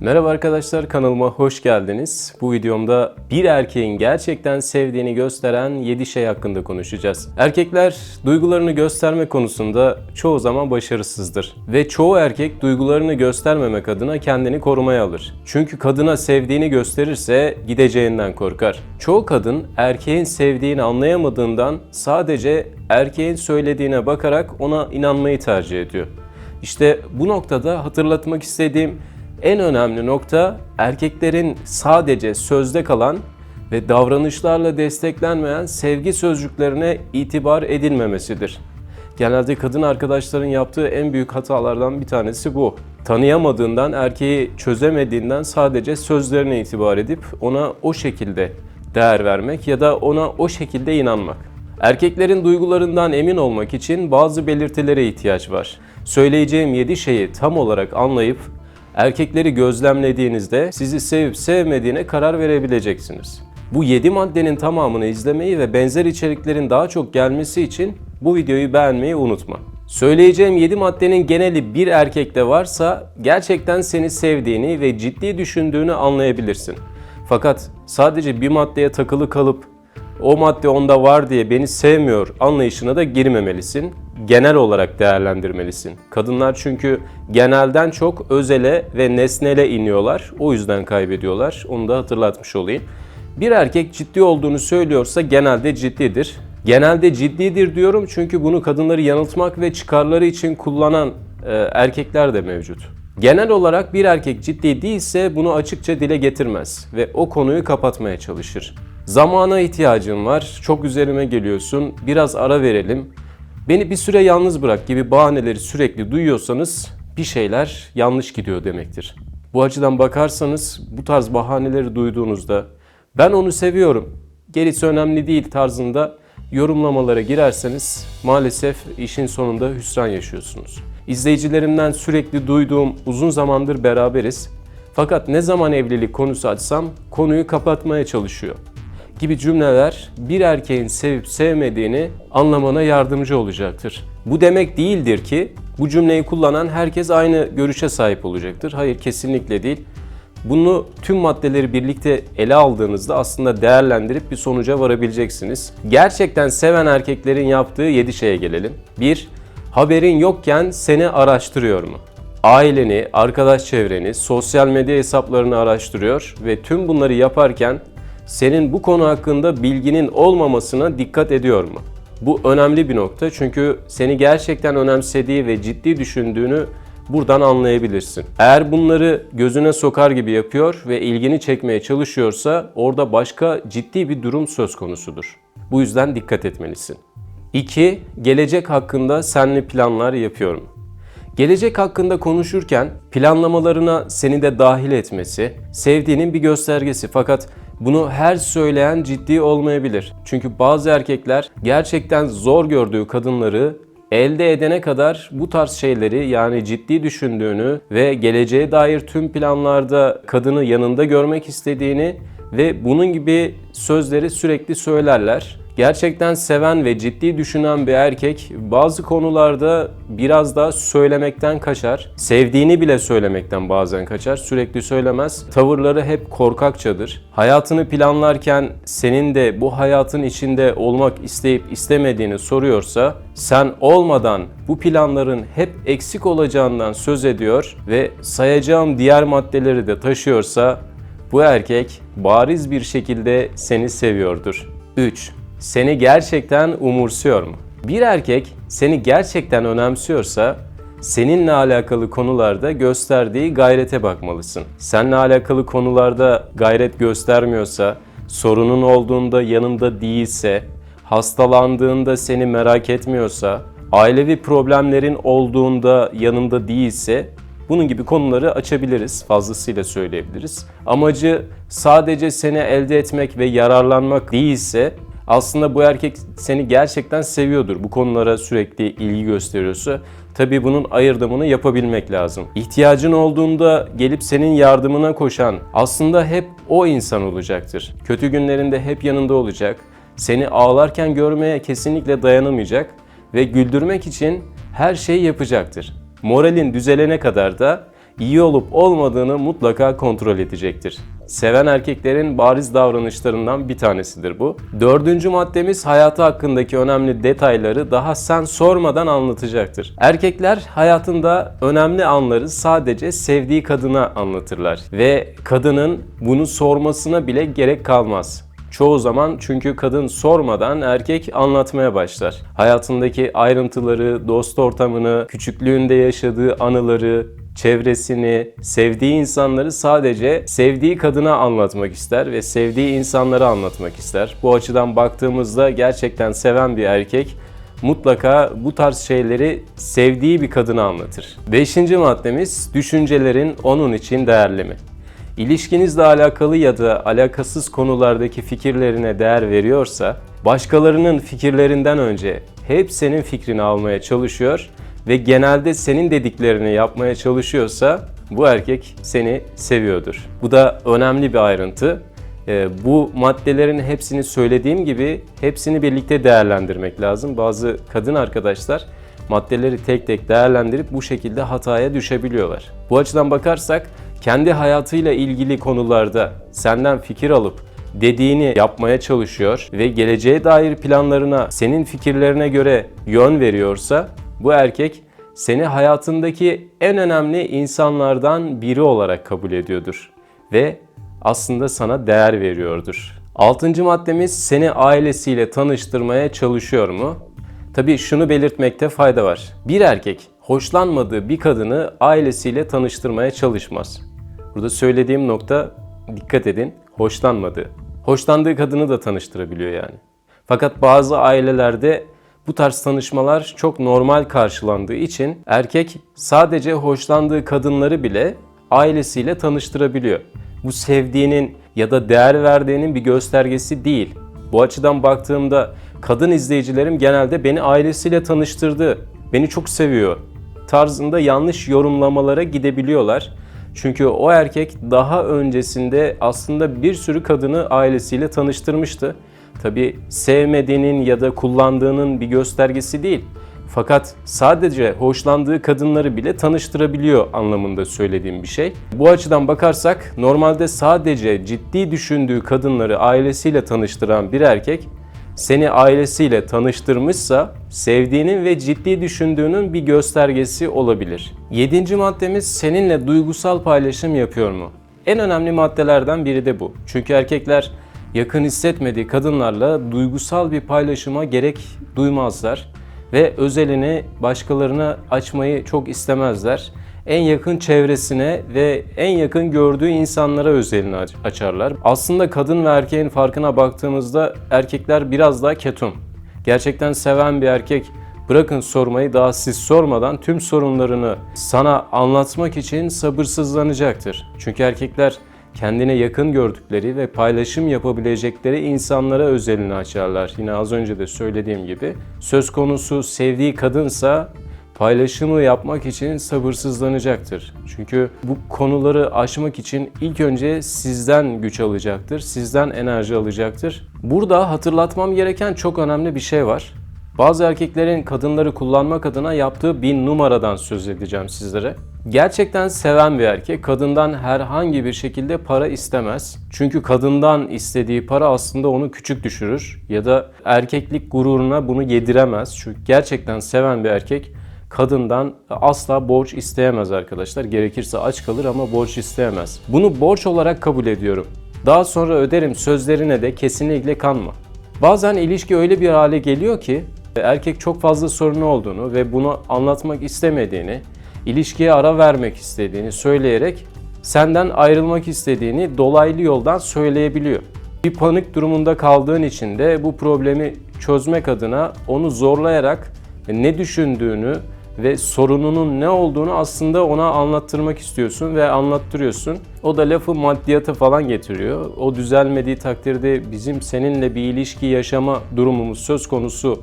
Merhaba arkadaşlar kanalıma hoş geldiniz. Bu videomda bir erkeğin gerçekten sevdiğini gösteren 7 şey hakkında konuşacağız. Erkekler duygularını gösterme konusunda çoğu zaman başarısızdır. Ve çoğu erkek duygularını göstermemek adına kendini korumaya alır. Çünkü kadına sevdiğini gösterirse gideceğinden korkar. Çoğu kadın erkeğin sevdiğini anlayamadığından sadece erkeğin söylediğine bakarak ona inanmayı tercih ediyor. İşte bu noktada hatırlatmak istediğim en önemli nokta erkeklerin sadece sözde kalan ve davranışlarla desteklenmeyen sevgi sözcüklerine itibar edilmemesidir. Genelde kadın arkadaşların yaptığı en büyük hatalardan bir tanesi bu. Tanıyamadığından, erkeği çözemediğinden sadece sözlerine itibar edip ona o şekilde değer vermek ya da ona o şekilde inanmak. Erkeklerin duygularından emin olmak için bazı belirtilere ihtiyaç var. Söyleyeceğim 7 şeyi tam olarak anlayıp erkekleri gözlemlediğinizde sizi sevip sevmediğine karar verebileceksiniz. Bu 7 maddenin tamamını izlemeyi ve benzer içeriklerin daha çok gelmesi için bu videoyu beğenmeyi unutma. Söyleyeceğim 7 maddenin geneli bir erkekte varsa gerçekten seni sevdiğini ve ciddi düşündüğünü anlayabilirsin. Fakat sadece bir maddeye takılı kalıp o madde onda var diye beni sevmiyor anlayışına da girmemelisin. Genel olarak değerlendirmelisin. Kadınlar çünkü genelden çok özele ve nesnele iniyorlar. O yüzden kaybediyorlar. Onu da hatırlatmış olayım. Bir erkek ciddi olduğunu söylüyorsa genelde ciddidir. Genelde ciddidir diyorum çünkü bunu kadınları yanıltmak ve çıkarları için kullanan e, erkekler de mevcut. Genel olarak bir erkek ciddi değilse bunu açıkça dile getirmez ve o konuyu kapatmaya çalışır. Zamana ihtiyacım var, çok üzerime geliyorsun, biraz ara verelim, beni bir süre yalnız bırak gibi bahaneleri sürekli duyuyorsanız bir şeyler yanlış gidiyor demektir. Bu açıdan bakarsanız bu tarz bahaneleri duyduğunuzda ben onu seviyorum, gerisi önemli değil tarzında yorumlamalara girerseniz maalesef işin sonunda hüsran yaşıyorsunuz. İzleyicilerimden sürekli duyduğum uzun zamandır beraberiz. Fakat ne zaman evlilik konusu açsam konuyu kapatmaya çalışıyor gibi cümleler bir erkeğin sevip sevmediğini anlamana yardımcı olacaktır. Bu demek değildir ki bu cümleyi kullanan herkes aynı görüşe sahip olacaktır. Hayır kesinlikle değil. Bunu tüm maddeleri birlikte ele aldığınızda aslında değerlendirip bir sonuca varabileceksiniz. Gerçekten seven erkeklerin yaptığı 7 şeye gelelim. 1. Haberin yokken seni araştırıyor mu? Aileni, arkadaş çevreni, sosyal medya hesaplarını araştırıyor ve tüm bunları yaparken senin bu konu hakkında bilginin olmamasına dikkat ediyor mu? Bu önemli bir nokta çünkü seni gerçekten önemsediği ve ciddi düşündüğünü buradan anlayabilirsin. Eğer bunları gözüne sokar gibi yapıyor ve ilgini çekmeye çalışıyorsa orada başka ciddi bir durum söz konusudur. Bu yüzden dikkat etmelisin. 2. Gelecek hakkında senli planlar yapıyorum. Gelecek hakkında konuşurken planlamalarına seni de dahil etmesi sevdiğinin bir göstergesi fakat bunu her söyleyen ciddi olmayabilir. Çünkü bazı erkekler gerçekten zor gördüğü kadınları elde edene kadar bu tarz şeyleri yani ciddi düşündüğünü ve geleceğe dair tüm planlarda kadını yanında görmek istediğini ve bunun gibi sözleri sürekli söylerler. Gerçekten seven ve ciddi düşünen bir erkek bazı konularda biraz daha söylemekten kaçar. Sevdiğini bile söylemekten bazen kaçar. Sürekli söylemez. Tavırları hep korkakçadır. Hayatını planlarken senin de bu hayatın içinde olmak isteyip istemediğini soruyorsa sen olmadan bu planların hep eksik olacağından söz ediyor ve sayacağım diğer maddeleri de taşıyorsa bu erkek bariz bir şekilde seni seviyordur. 3 seni gerçekten umursuyor mu? Bir erkek seni gerçekten önemsiyorsa seninle alakalı konularda gösterdiği gayrete bakmalısın. Seninle alakalı konularda gayret göstermiyorsa, sorunun olduğunda yanında değilse, hastalandığında seni merak etmiyorsa, ailevi problemlerin olduğunda yanında değilse bunun gibi konuları açabiliriz, fazlasıyla söyleyebiliriz. Amacı sadece seni elde etmek ve yararlanmak değilse aslında bu erkek seni gerçekten seviyordur. Bu konulara sürekli ilgi gösteriyorsa tabii bunun ayırdımını yapabilmek lazım. İhtiyacın olduğunda gelip senin yardımına koşan aslında hep o insan olacaktır. Kötü günlerinde hep yanında olacak. Seni ağlarken görmeye kesinlikle dayanamayacak ve güldürmek için her şeyi yapacaktır. Moralin düzelene kadar da iyi olup olmadığını mutlaka kontrol edecektir. Seven erkeklerin bariz davranışlarından bir tanesidir bu. Dördüncü maddemiz hayatı hakkındaki önemli detayları daha sen sormadan anlatacaktır. Erkekler hayatında önemli anları sadece sevdiği kadına anlatırlar ve kadının bunu sormasına bile gerek kalmaz. Çoğu zaman çünkü kadın sormadan erkek anlatmaya başlar. Hayatındaki ayrıntıları, dost ortamını, küçüklüğünde yaşadığı anıları, çevresini, sevdiği insanları sadece sevdiği kadına anlatmak ister ve sevdiği insanlara anlatmak ister. Bu açıdan baktığımızda gerçekten seven bir erkek mutlaka bu tarz şeyleri sevdiği bir kadına anlatır. Beşinci maddemiz düşüncelerin onun için değerli mi? İlişkinizle alakalı ya da alakasız konulardaki fikirlerine değer veriyorsa, başkalarının fikirlerinden önce hep senin fikrini almaya çalışıyor ve genelde senin dediklerini yapmaya çalışıyorsa bu erkek seni seviyordur. Bu da önemli bir ayrıntı. Ee, bu maddelerin hepsini söylediğim gibi hepsini birlikte değerlendirmek lazım. Bazı kadın arkadaşlar maddeleri tek tek değerlendirip bu şekilde hataya düşebiliyorlar. Bu açıdan bakarsak kendi hayatıyla ilgili konularda senden fikir alıp dediğini yapmaya çalışıyor ve geleceğe dair planlarına senin fikirlerine göre yön veriyorsa bu erkek seni hayatındaki en önemli insanlardan biri olarak kabul ediyordur ve aslında sana değer veriyordur. Altıncı maddemiz seni ailesiyle tanıştırmaya çalışıyor mu? Tabii şunu belirtmekte fayda var. Bir erkek hoşlanmadığı bir kadını ailesiyle tanıştırmaya çalışmaz. Burada söylediğim nokta dikkat edin hoşlanmadığı. Hoşlandığı kadını da tanıştırabiliyor yani. Fakat bazı ailelerde bu tarz tanışmalar çok normal karşılandığı için erkek sadece hoşlandığı kadınları bile ailesiyle tanıştırabiliyor. Bu sevdiğinin ya da değer verdiğinin bir göstergesi değil. Bu açıdan baktığımda kadın izleyicilerim genelde beni ailesiyle tanıştırdı, beni çok seviyor tarzında yanlış yorumlamalara gidebiliyorlar. Çünkü o erkek daha öncesinde aslında bir sürü kadını ailesiyle tanıştırmıştı. Tabi sevmediğinin ya da kullandığının bir göstergesi değil. Fakat sadece hoşlandığı kadınları bile tanıştırabiliyor anlamında söylediğim bir şey. Bu açıdan bakarsak normalde sadece ciddi düşündüğü kadınları ailesiyle tanıştıran bir erkek seni ailesiyle tanıştırmışsa sevdiğinin ve ciddi düşündüğünün bir göstergesi olabilir. Yedinci maddemiz seninle duygusal paylaşım yapıyor mu? En önemli maddelerden biri de bu. Çünkü erkekler yakın hissetmediği kadınlarla duygusal bir paylaşıma gerek duymazlar ve özelini başkalarına açmayı çok istemezler en yakın çevresine ve en yakın gördüğü insanlara özelini açarlar. Aslında kadın ve erkeğin farkına baktığımızda erkekler biraz daha ketum. Gerçekten seven bir erkek bırakın sormayı daha siz sormadan tüm sorunlarını sana anlatmak için sabırsızlanacaktır. Çünkü erkekler kendine yakın gördükleri ve paylaşım yapabilecekleri insanlara özelini açarlar. Yine az önce de söylediğim gibi söz konusu sevdiği kadınsa paylaşımı yapmak için sabırsızlanacaktır. Çünkü bu konuları aşmak için ilk önce sizden güç alacaktır, sizden enerji alacaktır. Burada hatırlatmam gereken çok önemli bir şey var. Bazı erkeklerin kadınları kullanmak adına yaptığı bir numaradan söz edeceğim sizlere. Gerçekten seven bir erkek kadından herhangi bir şekilde para istemez. Çünkü kadından istediği para aslında onu küçük düşürür ya da erkeklik gururuna bunu yediremez. Çünkü gerçekten seven bir erkek kadından asla borç isteyemez arkadaşlar. Gerekirse aç kalır ama borç isteyemez. Bunu borç olarak kabul ediyorum. Daha sonra öderim sözlerine de kesinlikle kanma. Bazen ilişki öyle bir hale geliyor ki erkek çok fazla sorunu olduğunu ve bunu anlatmak istemediğini, ilişkiye ara vermek istediğini söyleyerek senden ayrılmak istediğini dolaylı yoldan söyleyebiliyor. Bir panik durumunda kaldığın için de bu problemi çözmek adına onu zorlayarak ne düşündüğünü, ve sorununun ne olduğunu aslında ona anlattırmak istiyorsun ve anlattırıyorsun. O da lafı maddiyata falan getiriyor. O düzelmediği takdirde bizim seninle bir ilişki yaşama durumumuz söz konusu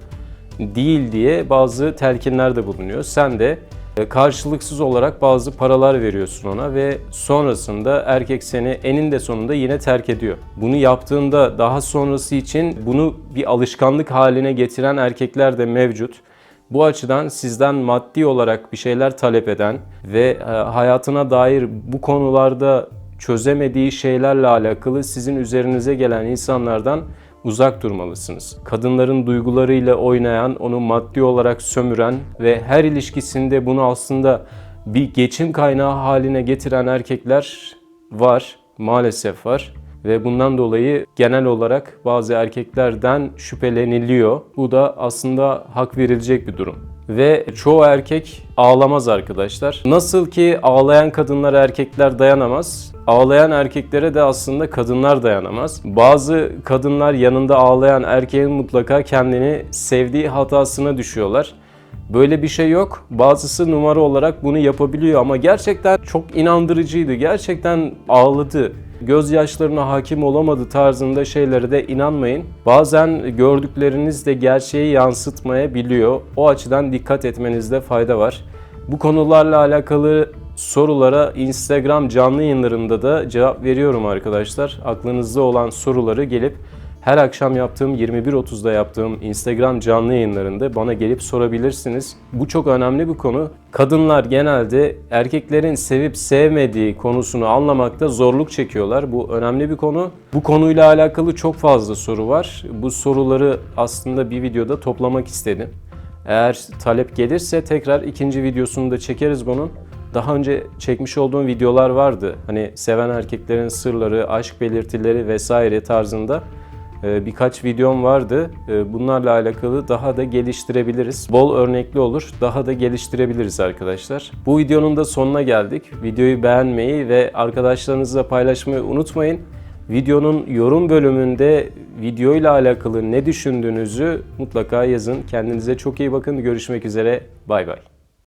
değil diye bazı telkinlerde bulunuyor. Sen de e, karşılıksız olarak bazı paralar veriyorsun ona ve sonrasında erkek seni eninde sonunda yine terk ediyor. Bunu yaptığında daha sonrası için bunu bir alışkanlık haline getiren erkekler de mevcut. Bu açıdan sizden maddi olarak bir şeyler talep eden ve e, hayatına dair bu konularda çözemediği şeylerle alakalı sizin üzerinize gelen insanlardan uzak durmalısınız. Kadınların duygularıyla oynayan, onu maddi olarak sömüren ve her ilişkisinde bunu aslında bir geçim kaynağı haline getiren erkekler var, maalesef var ve bundan dolayı genel olarak bazı erkeklerden şüpheleniliyor. Bu da aslında hak verilecek bir durum. Ve çoğu erkek ağlamaz arkadaşlar. Nasıl ki ağlayan kadınlar erkekler dayanamaz. Ağlayan erkeklere de aslında kadınlar dayanamaz. Bazı kadınlar yanında ağlayan erkeğin mutlaka kendini sevdiği hatasına düşüyorlar. Böyle bir şey yok. Bazısı numara olarak bunu yapabiliyor ama gerçekten çok inandırıcıydı. Gerçekten ağladı. Gözyaşlarına hakim olamadı tarzında şeylere de inanmayın. Bazen gördükleriniz de gerçeği yansıtmayabiliyor. O açıdan dikkat etmenizde fayda var. Bu konularla alakalı sorulara Instagram canlı yayınlarında da cevap veriyorum arkadaşlar. Aklınızda olan soruları gelip her akşam yaptığım 21.30'da yaptığım Instagram canlı yayınlarında bana gelip sorabilirsiniz. Bu çok önemli bir konu. Kadınlar genelde erkeklerin sevip sevmediği konusunu anlamakta zorluk çekiyorlar. Bu önemli bir konu. Bu konuyla alakalı çok fazla soru var. Bu soruları aslında bir videoda toplamak istedim. Eğer talep gelirse tekrar ikinci videosunu da çekeriz bunun. Daha önce çekmiş olduğum videolar vardı. Hani seven erkeklerin sırları, aşk belirtileri vesaire tarzında birkaç videom vardı. E, Bunlarla alakalı daha da geliştirebiliriz. Bol örnekli olur. Daha da geliştirebiliriz arkadaşlar. Bu videonun da sonuna geldik. Videoyu beğenmeyi ve arkadaşlarınızla paylaşmayı unutmayın. Videonun yorum bölümünde video ile alakalı ne düşündüğünüzü mutlaka yazın. Kendinize çok iyi bakın. Görüşmek üzere. Bay bay.